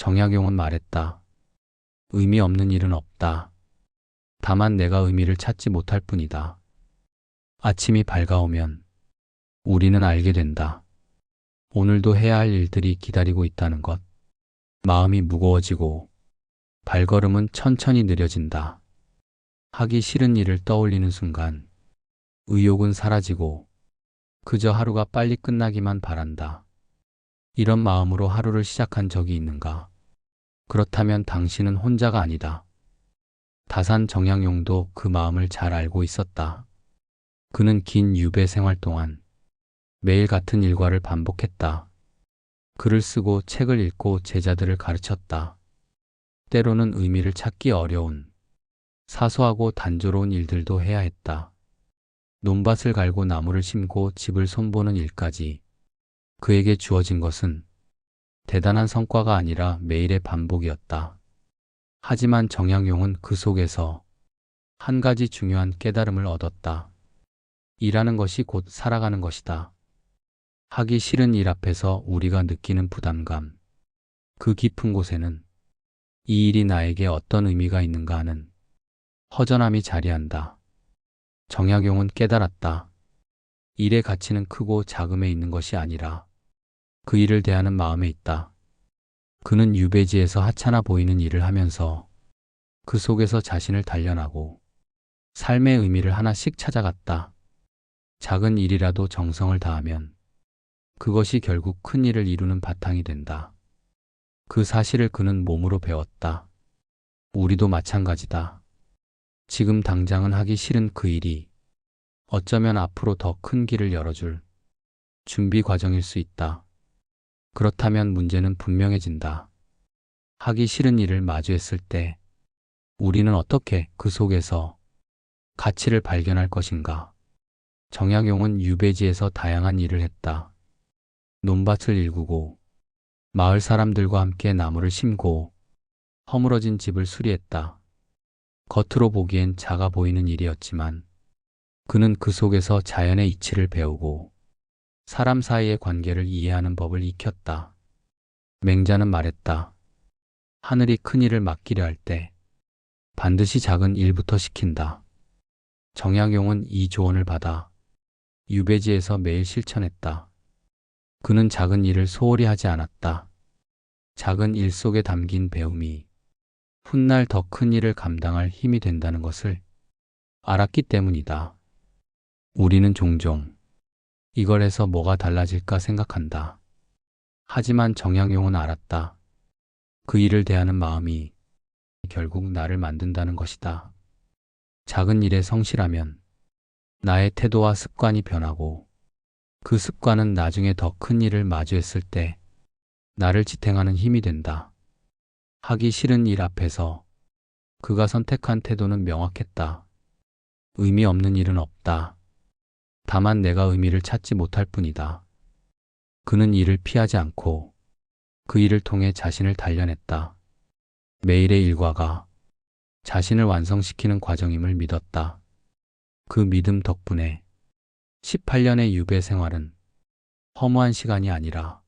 정약용은 말했다. 의미 없는 일은 없다. 다만 내가 의미를 찾지 못할 뿐이다. 아침이 밝아오면 우리는 알게 된다. 오늘도 해야 할 일들이 기다리고 있다는 것. 마음이 무거워지고 발걸음은 천천히 느려진다. 하기 싫은 일을 떠올리는 순간 의욕은 사라지고 그저 하루가 빨리 끝나기만 바란다. 이런 마음으로 하루를 시작한 적이 있는가? 그렇다면 당신은 혼자가 아니다. 다산 정양용도 그 마음을 잘 알고 있었다. 그는 긴 유배 생활 동안 매일 같은 일과를 반복했다. 글을 쓰고 책을 읽고 제자들을 가르쳤다. 때로는 의미를 찾기 어려운 사소하고 단조로운 일들도 해야 했다. 논밭을 갈고 나무를 심고 집을 손보는 일까지 그에게 주어진 것은 대단한 성과가 아니라 매일의 반복이었다. 하지만 정양용은 그 속에서 한 가지 중요한 깨달음을 얻었다. 일하는 것이 곧 살아가는 것이다. 하기 싫은 일 앞에서 우리가 느끼는 부담감, 그 깊은 곳에는 이 일이 나에게 어떤 의미가 있는가 하는 허전함이 자리한다. 정약용은 깨달았다. 일의 가치는 크고 작음에 있는 것이 아니라 그 일을 대하는 마음에 있다. 그는 유배지에서 하찮아 보이는 일을 하면서 그 속에서 자신을 단련하고 삶의 의미를 하나씩 찾아갔다. 작은 일이라도 정성을 다하면 그것이 결국 큰 일을 이루는 바탕이 된다. 그 사실을 그는 몸으로 배웠다. 우리도 마찬가지다. 지금 당장은 하기 싫은 그 일이 어쩌면 앞으로 더 큰 길을 열어줄 준비 과정일 수 있다. 그렇다면 문제는 분명해진다. 하기 싫은 일을 마주했을 때 우리는 어떻게 그 속에서 가치를 발견할 것인가? 정약용은 유배지에서 다양한 일을 했다. 논밭을 일구고 마을 사람들과 함께 나무를 심고 허물어진 집을 수리했다. 겉으로 보기엔 작아 보이는 일이었지만 그는 그 속에서 자연의 이치를 배우고 사람 사이의 관계를 이해하는 법을 익혔다. 맹자는 말했다. 하늘이 큰 일을 맡기려 할 때 반드시 작은 일부터 시킨다. 정약용은 이 조언을 받아 유배지에서 매일 실천했다. 그는 작은 일을 소홀히 하지 않았다. 작은 일 속에 담긴 배움이 훗날 더 큰 일을 감당할 힘이 된다는 것을 알았기 때문이다. 우리는 종종 이걸 해서 뭐가 달라질까 생각한다. 하지만 정양용은 알았다. 그 일을 대하는 마음이 결국 나를 만든다는 것이다. 작은 일에 성실하면 나의 태도와 습관이 변하고 그 습관은 나중에 더 큰 일을 마주했을 때 나를 지탱하는 힘이 된다. 하기 싫은 일 앞에서 그가 선택한 태도는 명확했다. 의미 없는 일은 없다. 다만 내가 의미를 찾지 못할 뿐이다. 그는 일을 피하지 않고 그 일을 통해 자신을 단련했다. 매일의 일과가 자신을 완성시키는 과정임을 믿었다. 그 믿음 덕분에 18년의 유배 생활은 허무한 시간이 아니라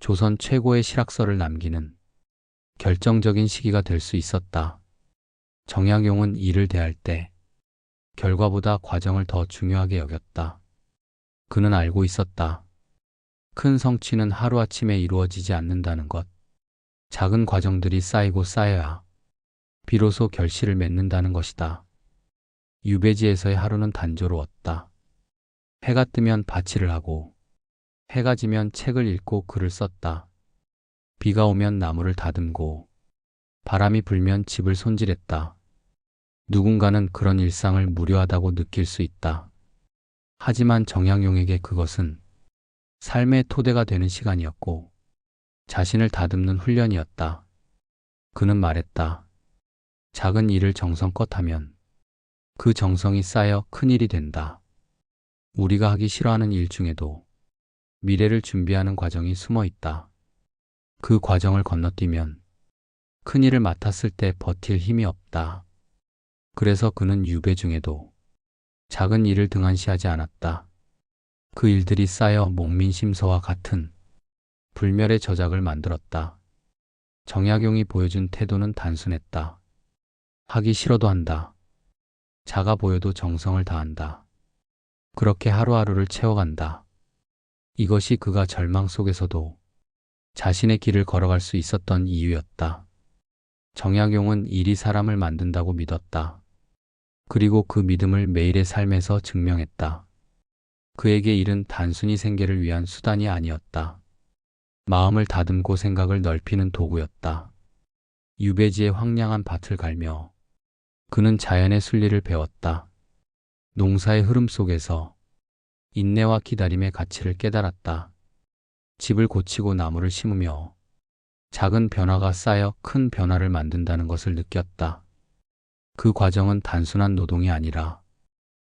조선 최고의 실학서를 남기는 결정적인 시기가 될 수 있었다. 정약용은 일을 대할 때 결과보다 과정을 더 중요하게 여겼다. 그는 알고 있었다. 큰 성취는 하루아침에 이루어지지 않는다는 것. 작은 과정들이 쌓이고 쌓여야 비로소 결실을 맺는다는 것이다. 유배지에서의 하루는 단조로웠다. 해가 뜨면 바치를 하고 해가 지면 책을 읽고 글을 썼다. 비가 오면 나무를 다듬고 바람이 불면 집을 손질했다. 누군가는 그런 일상을 무료하다고 느낄 수 있다. 하지만 정양용에게 그것은 삶의 토대가 되는 시간이었고 자신을 다듬는 훈련이었다. 그는 말했다. 작은 일을 정성껏 하면 그 정성이 쌓여 큰 일이 된다. 우리가 하기 싫어하는 일 중에도 미래를 준비하는 과정이 숨어 있다. 그 과정을 건너뛰면 큰 일을 맡았을 때 버틸 힘이 없다. 그래서 그는 유배 중에도 작은 일을 등한시하지 않았다. 그 일들이 쌓여 목민심서와 같은 불멸의 저작을 만들었다. 정약용이 보여준 태도는 단순했다. 하기 싫어도 한다. 작아 보여도 정성을 다한다. 그렇게 하루하루를 채워간다. 이것이 그가 절망 속에서도 자신의 길을 걸어갈 수 있었던 이유였다. 정약용은 일이 사람을 만든다고 믿었다. 그리고 그 믿음을 매일의 삶에서 증명했다. 그에게 일은 단순히 생계를 위한 수단이 아니었다. 마음을 다듬고 생각을 넓히는 도구였다. 유배지의 황량한 밭을 갈며 그는 자연의 순리를 배웠다. 농사의 흐름 속에서 인내와 기다림의 가치를 깨달았다. 집을 고치고 나무를 심으며 작은 변화가 쌓여 큰 변화를 만든다는 것을 느꼈다. 그 과정은 단순한 노동이 아니라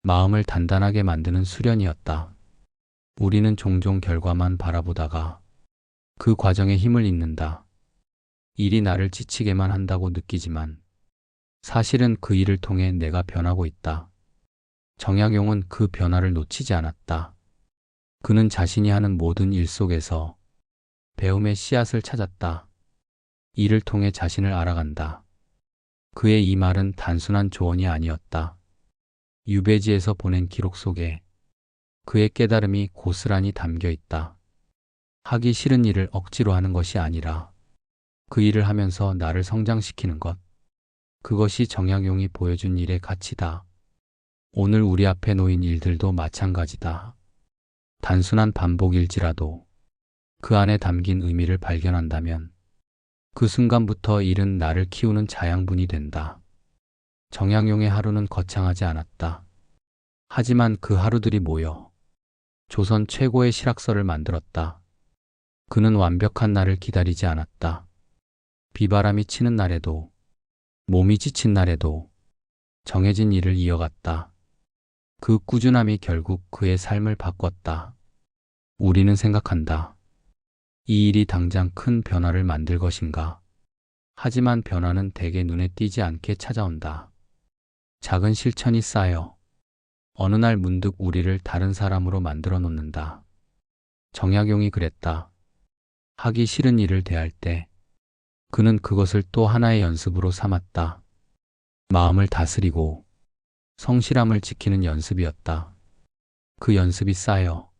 마음을 단단하게 만드는 수련이었다. 우리는 종종 결과만 바라보다가 그 과정에 힘을 잃는다. 일이 나를 지치게만 한다고 느끼지만 사실은 그 일을 통해 내가 변하고 있다. 정약용은 그 변화를 놓치지 않았다. 그는 자신이 하는 모든 일 속에서 배움의 씨앗을 찾았다. 이를 통해 자신을 알아간다. 그의 이 말은 단순한 조언이 아니었다. 유배지에서 보낸 기록 속에 그의 깨달음이 고스란히 담겨 있다. 하기 싫은 일을 억지로 하는 것이 아니라 그 일을 하면서 나를 성장시키는 것. 그것이 정약용이 보여준 일의 가치다. 오늘 우리 앞에 놓인 일들도 마찬가지다. 단순한 반복일지라도 그 안에 담긴 의미를 발견한다면 그 순간부터 일은 나를 키우는 자양분이 된다. 정약용의 하루는 거창하지 않았다. 하지만 그 하루들이 모여 조선 최고의 실학설을 만들었다. 그는 완벽한 날을 기다리지 않았다. 비바람이 치는 날에도 몸이 지친 날에도 정해진 일을 이어갔다. 그 꾸준함이 결국 그의 삶을 바꿨다. 우리는 생각한다. 이 일이 당장 큰 변화를 만들 것인가? 하지만 변화는 대개 눈에 띄지 않게 찾아온다. 작은 실천이 쌓여 어느 날 문득 우리를 다른 사람으로 만들어 놓는다. 정약용이 그랬다. 하기 싫은 일을 대할 때 그는 그것을 또 하나의 연습으로 삼았다. 마음을 다스리고 성실함을 지키는 연습이었다. 그 연습이 쌓여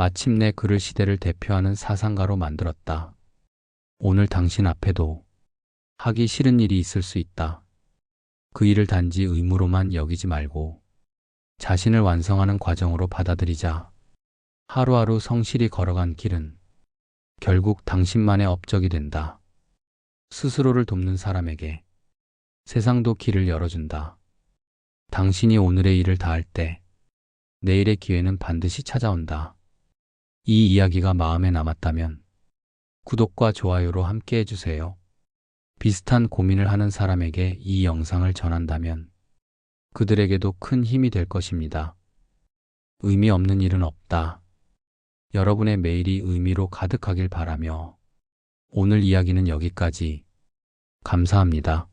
마침내 그를 시대를 대표하는 사상가로 만들었다. 오늘 당신 앞에도 하기 싫은 일이 있을 수 있다. 그 일을 단지 의무로만 여기지 말고 자신을 완성하는 과정으로 받아들이자. 하루하루 성실히 걸어간 길은 결국 당신만의 업적이 된다. 스스로를 돕는 사람에게 세상도 길을 열어준다. 당신이 오늘의 일을 다할 때 내일의 기회는 반드시 찾아온다. 이 이야기가 마음에 남았다면 구독과 좋아요로 함께 해주세요. 비슷한 고민을 하는 사람에게 이 영상을 전한다면 그들에게도 큰 힘이 될 것입니다. 의미 없는 일은 없다. 여러분의 매일이 의미로 가득하길 바라며 오늘 이야기는 여기까지. 감사합니다.